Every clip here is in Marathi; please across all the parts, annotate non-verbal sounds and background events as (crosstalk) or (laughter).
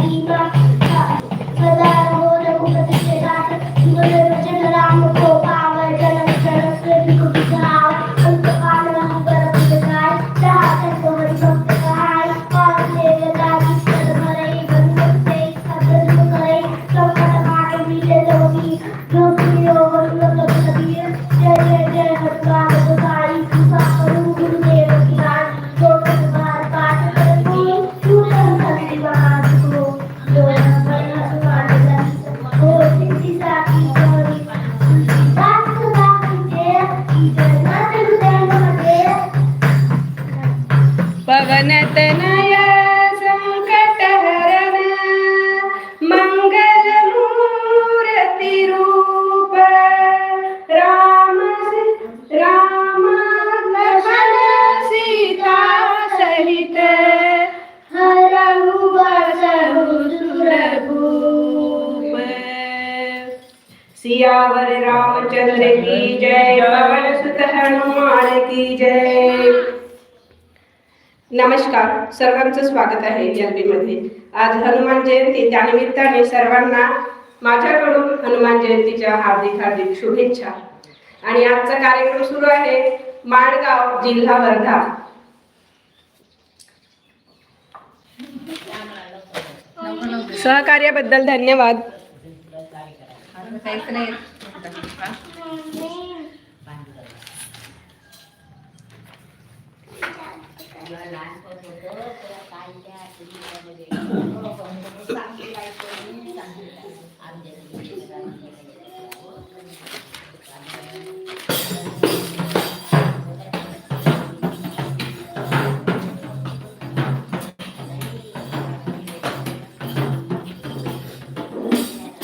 Thank you. सियावर रामचंद्र की जय पवन सुत हनुमान की जय. नमस्कार सर्वांचं स्वागत आहे जलबीमध्ये आज हनुमान जयंती त्यानिमित्ताने सर्वांना माझ्याकडून हनुमान जयंतीच्या हार्दिक हार्दिक शुभेच्छा. आणि आजचा कार्यक्रम सुरू आहे माणगाव जिल्हा वर्धा. सहकार्याबद्दल धन्यवाद.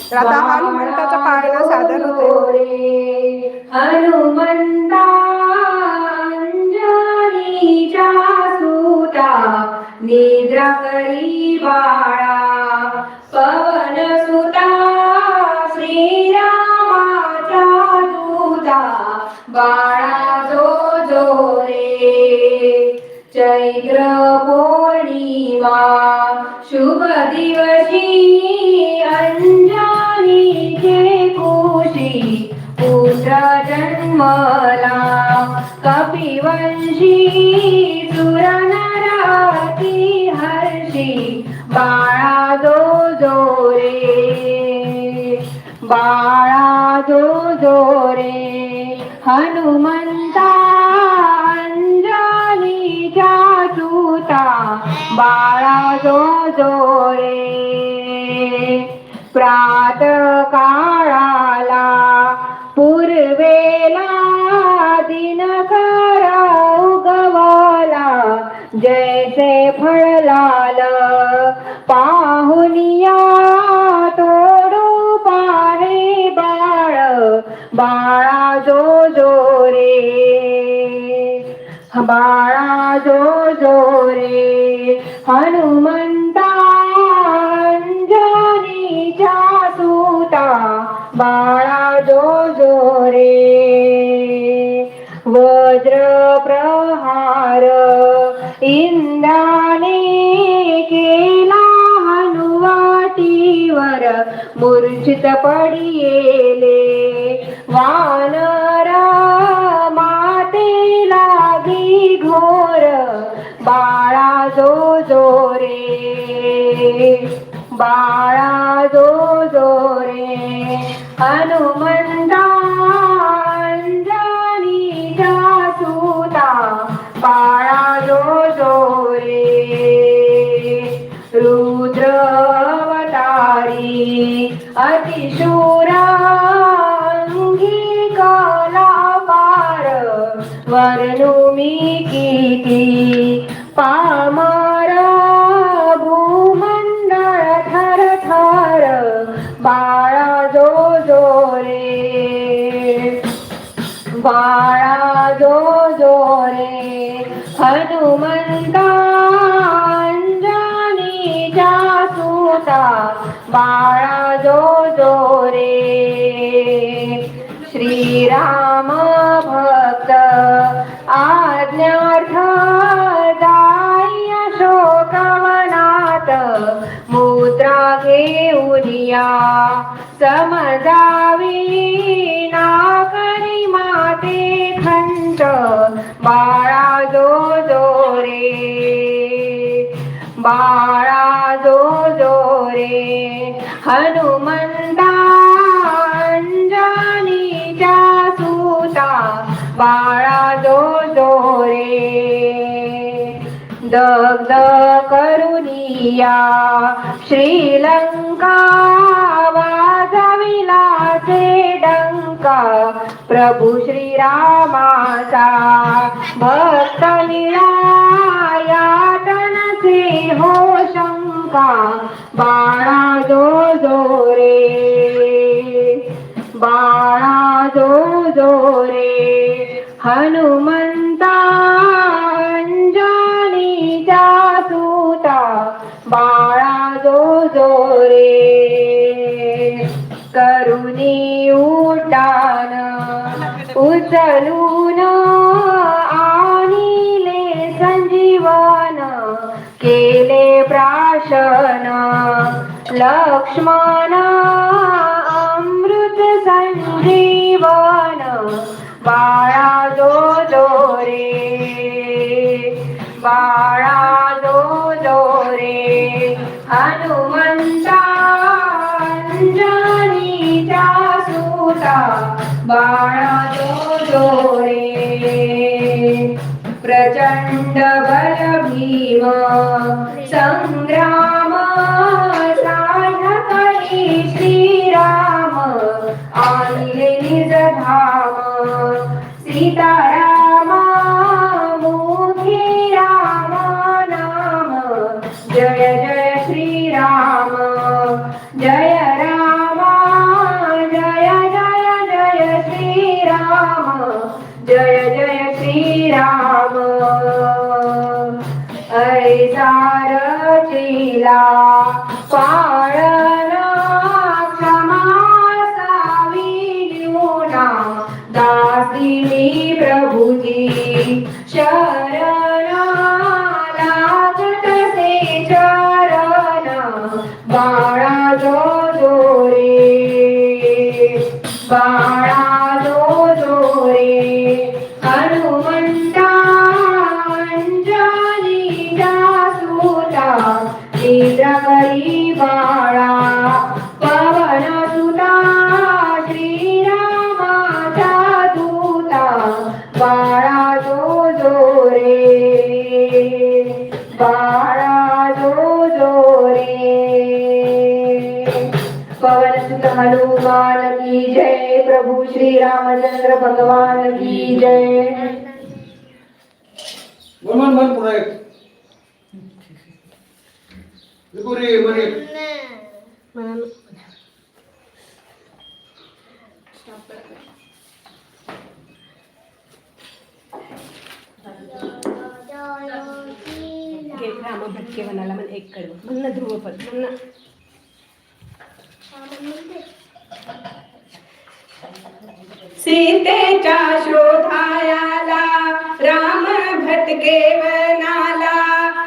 तर आता हनुमंताचा पाळणा सादर होते हनुमंता सुता निद्रा करी बाळा. जो रे। बाळा जो जो रे। हनुमंता अंजनीच्या सुता बाळा जो जो रे। प्रात काळाला पूर्वेला दिन करा उगवला जैसे फळलाल पाहुनिया बाळा जो जो रे हनुमंता अंजनीच्या सुता बाळा जो जो रे वज्र प्रहार इंद्राने केला हनुवाटीवर मूर्छित पडियेले वानर मोर बाळा जो जो रे. बाळा जो जो रे. हनुमंता अंजनीच्या बाळा जो जो रे. रुद्रवतारी अतिशूरा वर्णुमी किती पामारा भूमंडळ थर थर बाळा जो जो रे बाळा जो जो रे हनुमंता अंजनीच्या सुता बाळा जो जो रे श्रीराम या. समजावी नागरी माते खंत बाळा जो जो रे. बाळा जो जो रे. हनुमंता अंजनीच्या सुता बा दग्ध करुनिया. श्रीलंका वाजविला ते डंका. प्रभू श्रीरामाचा भक्त यातनसे हो शंका. बाणा जो जो रे. बाणा जो जो रे. हनुमंता सुता बाळा जो जो रे करुणी उड्डाण उचलून आणिले संजीवन केले प्राशन. लक्ष्मण अमृत संजीवन बाळा जो जो रे बाळा रे सुता बाळा जो जो रे प्रचंड बल भीम संग्राम साविन्युना दासिनी प्रभुजी शरण रामचंद्र भगवान की जय। मन मन पुन्हा एक रे म्हणे घे राम भटके म्हणाला म्हण एक कडव. म्हण ना ध्रुवपद म्हण ना. सीतेच्या शोधायाला राम भटके वनाला.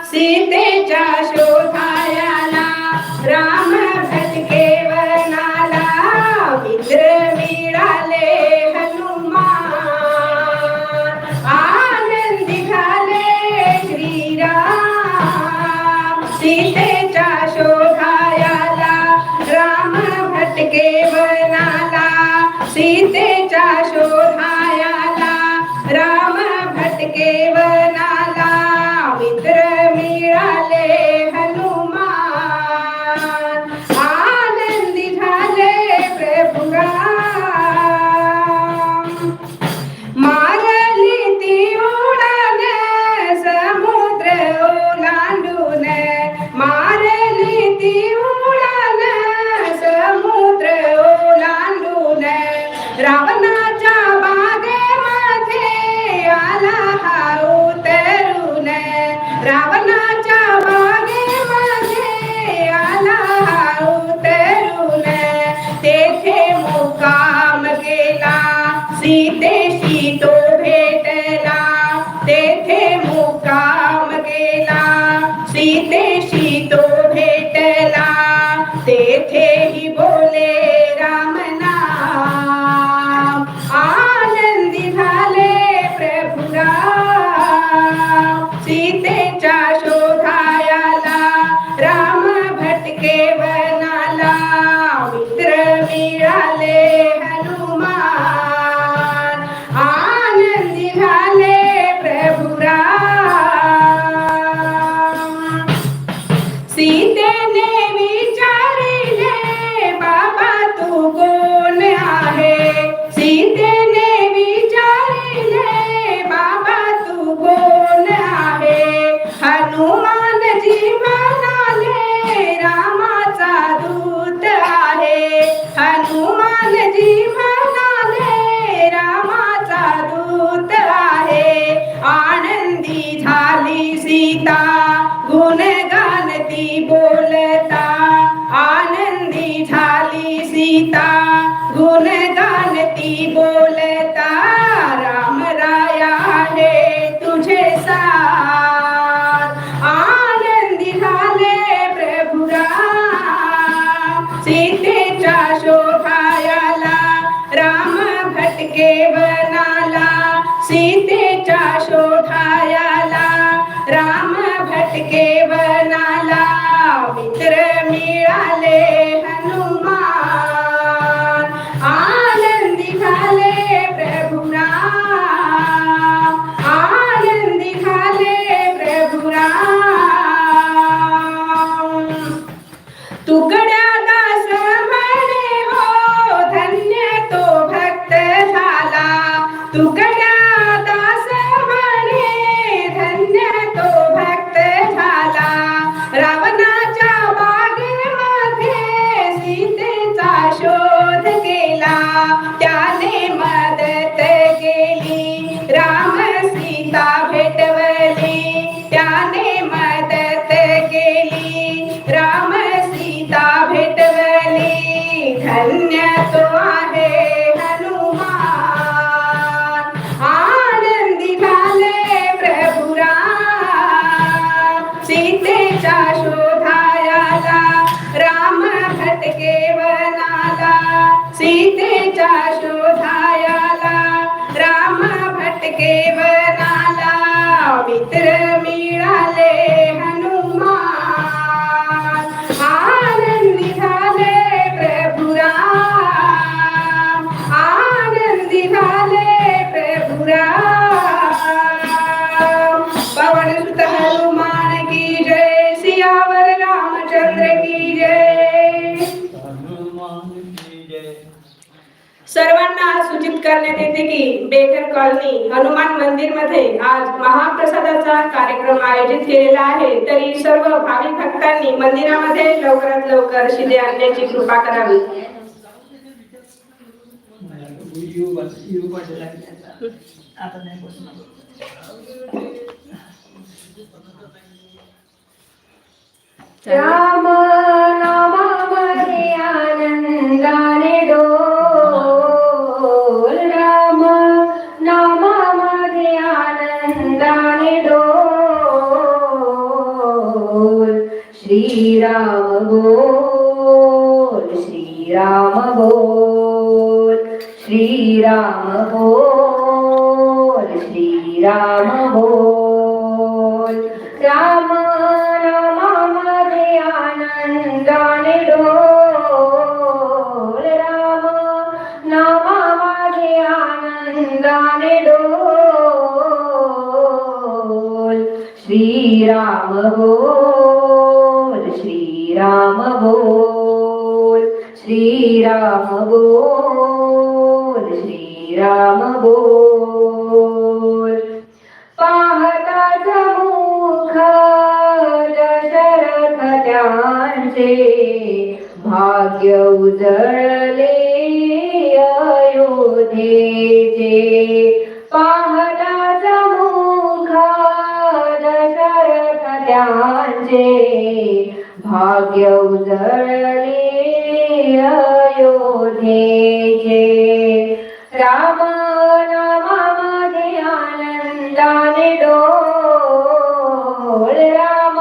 सीतेच्या शोधायाला राम भटके वनाला. मित्र मिळाले हनुमान. आनंदी झाले श्रीराम. सीतेच्या शोधायाला राम भटके सीतेच्या शोधायाला की बेकर कॉलनी हनुमान मंदिरमध्ये आज महाप्रसादाचा कार्यक्रम आयोजित केलेला आहे. तरी सर्व भाविक भक्तांनी मंदिरामध्ये लवकरात लवकर शिदे आणण्याची कृपा करावी. राम नामामध्ये आनंदाने डो श्रीराम बोल श्रीराम बोल श्रीराम बोल श्रीराम बोल राम रामामध्ये आनंदाने डोल राम नामामध्ये आनंदाने डोल श्रीराम बोल राम बोल श्रीराम बोल पाहता मुख दशरथ त्यांचे भाग्य उजळले अयोध्येचे. पाहता मुख दशरथ त्यांचे भाग्य उजळले अयोध्ये जे. राम नामामध्ये आनंदाने डोल. राम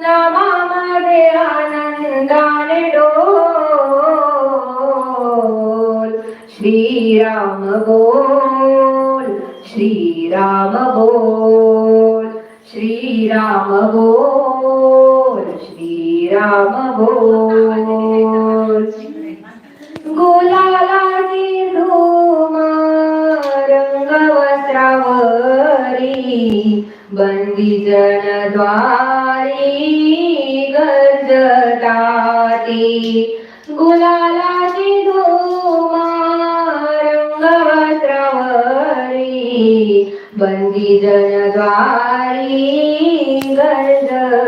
नामामध्ये आनंदाने डोल. श्रीराम बोल श्रीराम बोल श्रीराम बोल श्रीराम बोल. गुलालाची धूम रंगवस्त्रावरी बंदी जनद्वारी गजताती. गुलालाची धूम रंगवस्त्रावरी बंदी जनद्वारी गजताती.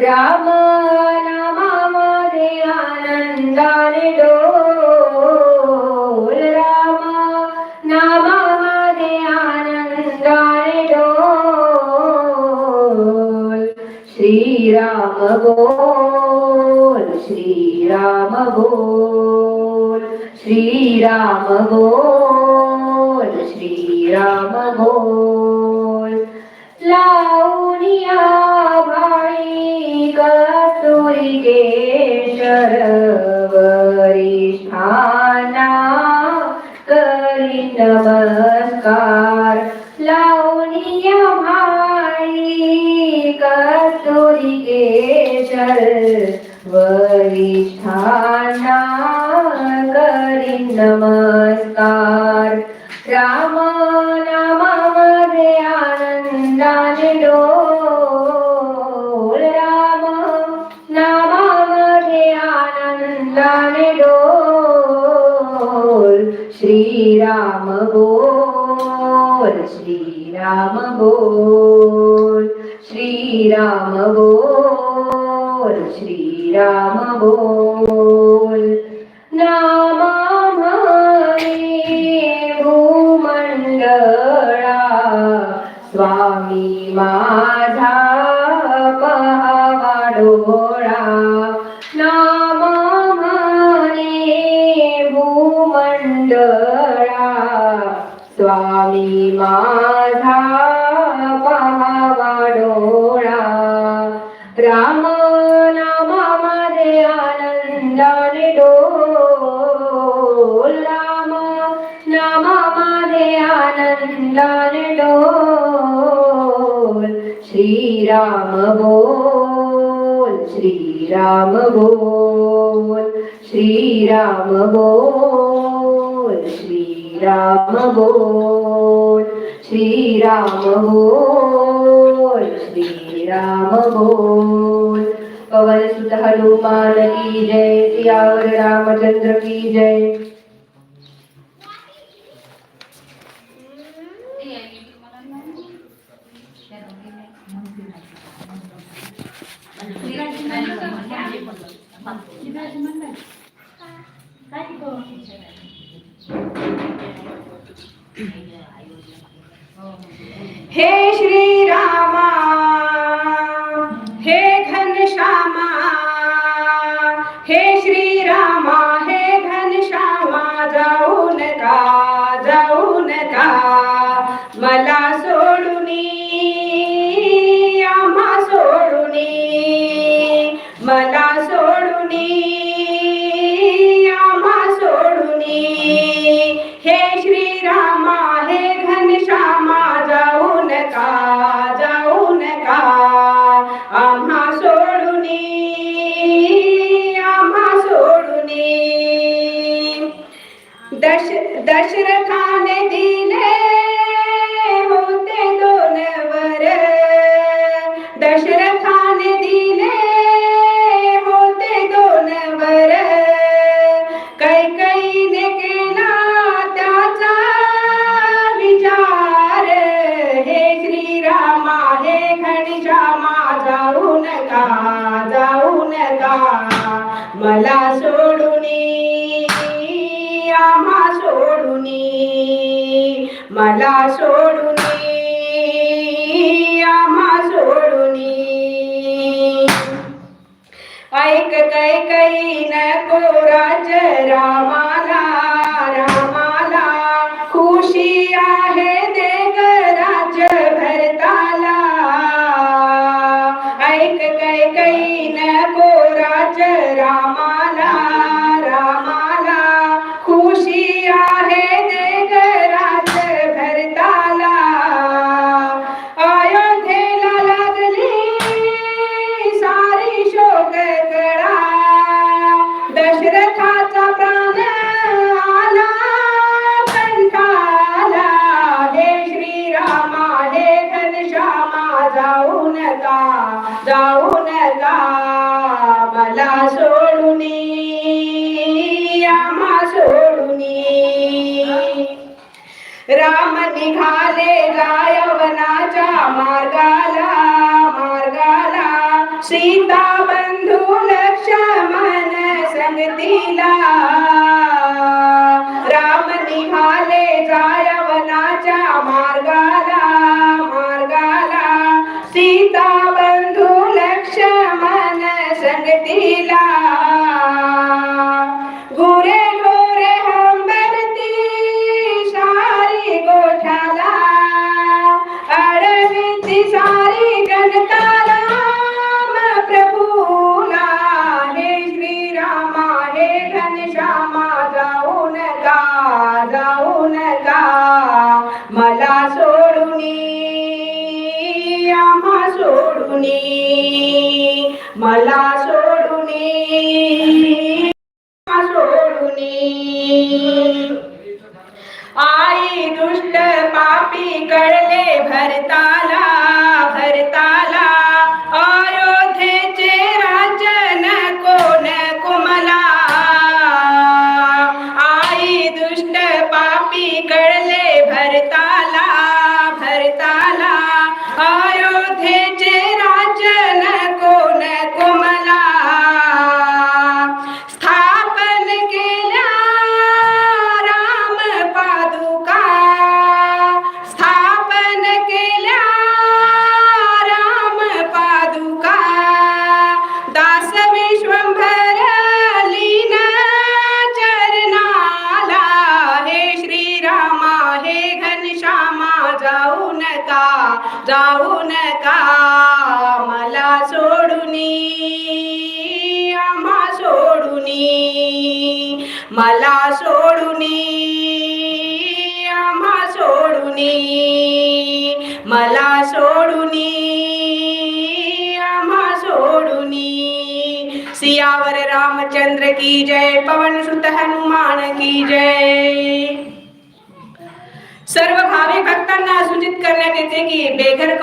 राम नामामध्ये आनंदाने डोल राम नामामध्ये आनंदाने डोल श्रीराम बोल श्रीराम बोल श्रीराम बोल श्रीराम बोल लावणिया भाई करी नमस्कार. लावणिया भाई कस्तुरी केशर वरिष्ठाना करी नमस्कार. राम नामामध्ये आनंदाने डोल राम बोल श्रीराम बोल श्रीराम बोल श्रीराम बोल भूमंडळा स्वामी माझा पहावा डोळा। स्वामी माझा पहावा डोळा. राम नामामध्ये आनंदाने डोल. राम नामामध्ये आनंदाने डोल. श्रीराम बोल श्रीराम बोल श्रीराम बोल. श्रीराम बोल श्रीराम बोल श्रीराम बोल. पवन सुत हनुमान की जय सियावर रामचंद्र की जय. हे श्रीरामा मला सोडूनी आम्हा सोडूनी मला सोडूनी आम्हा सोडूनी ऐक कै कै नको राज रामाला कळले भरता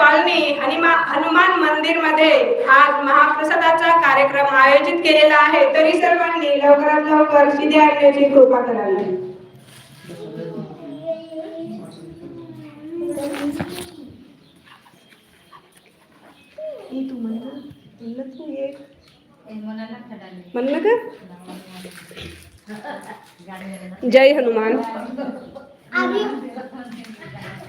कॉलनी हनुमा हनुमान मंदिरमध्ये आज महाप्रसादाचा कार्यक्रम आयोजित केलेला आहे. तरी सर्वांनी लवकरात लवकर शिदे आणण्याची कृपा करावी. म्हणलं का? (laughs) जय हनुमान. (laughs)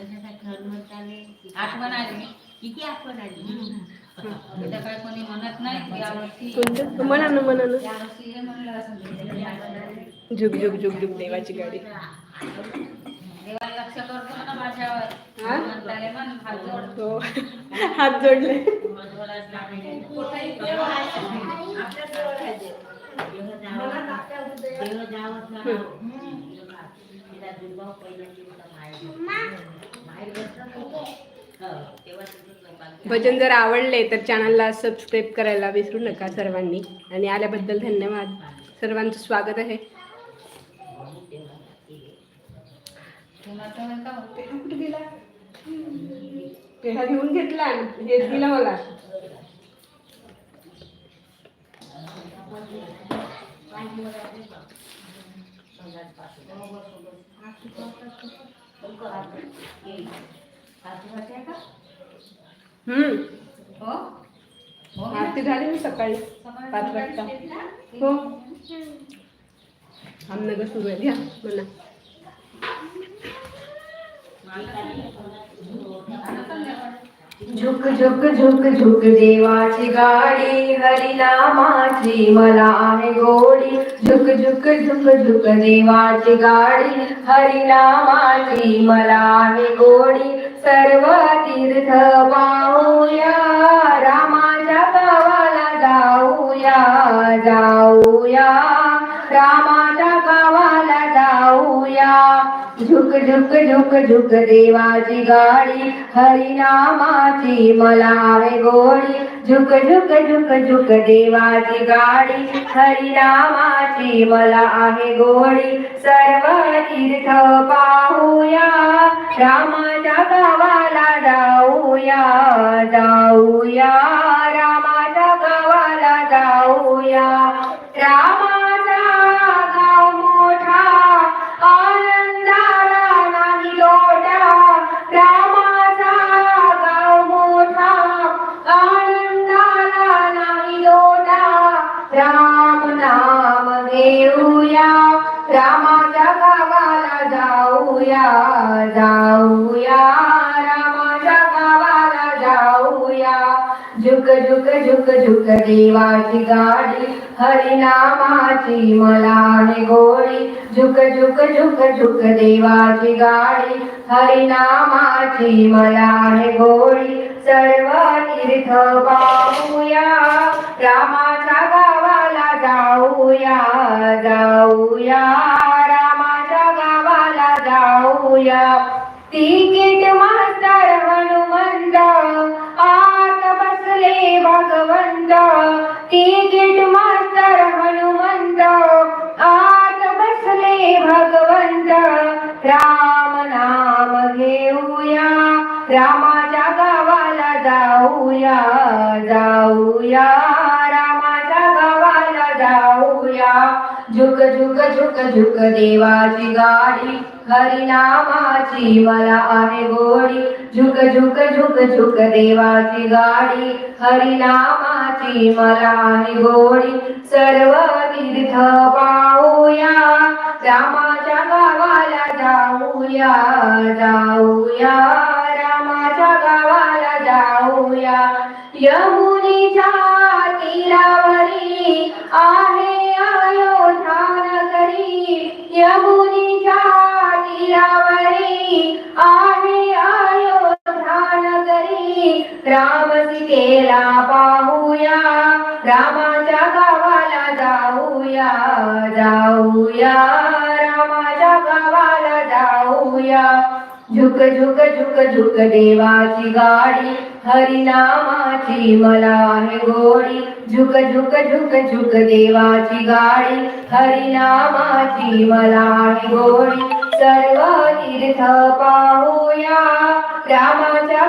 हनुमंताने आठवण आली. किती आठवण आली. उद्या काय कोणी म्हणत नाही यावर्षी कोणतं? म्हणा ना म्हणा ना यावर्षी हे म्हणलं असं झुक झुक झुक झुक देवाची गाडी. देवा लक्ष करतो ना माझ्यावर. हा? हनुमंताले म्हण हात जोड. हो. हात जोडले. भजन जर आवडले तर चॅनलला सबस्क्राईब करायला विसरू नका सर्वांनी. आणि आल्याबद्दल धन्यवाद. सर्वांचं स्वागत आहे. पेढा घेऊन घेतला. हे दिला मला. Thank you. हो? आरती झाली मी सकाळी पाच वाजता. हो. आमनगर सुरू आहे. घ्या म्हणा झुक झुक झुक झुक देवाची गाडी हरिनामाची मला आहे गोडी. झुक झुक झुक झुक देवाची गाडी हरिनामाची मला आहे गोडी. सर्व तीर्थ पाहूया रामाच्या गावाला जाऊया जाऊया. रामाच्या गावाला जाऊया. झुक झुक झुक झुक देवाची गाडी. हरिनामाची मला आहे गोडी. झुक झुक झुक झुक देवाची गाडी. हरिनामाची मला आहे गोडी. सर्व तीर्थ पाहूया. रामाच्या गावाला जाऊया. जाऊया. रामाच्या गावाला जाऊया. रामा जाऊया रामाच्या गावाला जाऊया. झुक झुक झुक झुक देवाची गाडी हरिनामाची मला गोळी झुक झुक झुक झुक देवाची गाडी हरिनामाची मला गोळी सर्व तीर्थ पाहूया रामाच्या गावाला जाऊया जाऊया रामा जाऊया तिकीट मास्तर हनुमंत आत बसले भगवंत. तिकीट मास्तर हनुमंत आत बसले भगवंत. राम नाम घेऊया रामाच्या गावाला जाऊया जाऊया रामा जाऊया. झुक झुक झुक झुक देवाची गाडी. हरिनामाची मला आहे गोडी. झुक झुक झुक झुक देवाची गाडी. हरिनामाची मला आहे गोडी. सर्व तीर्थ झुक झुक देवाची गाडी हरिनामाची मला आहे गोडी. झुक झुक झुक झुक देवाची गाडी हरिनामाची मला आहे गोडी. सर्व तीर्थ पाहूया रामाच्या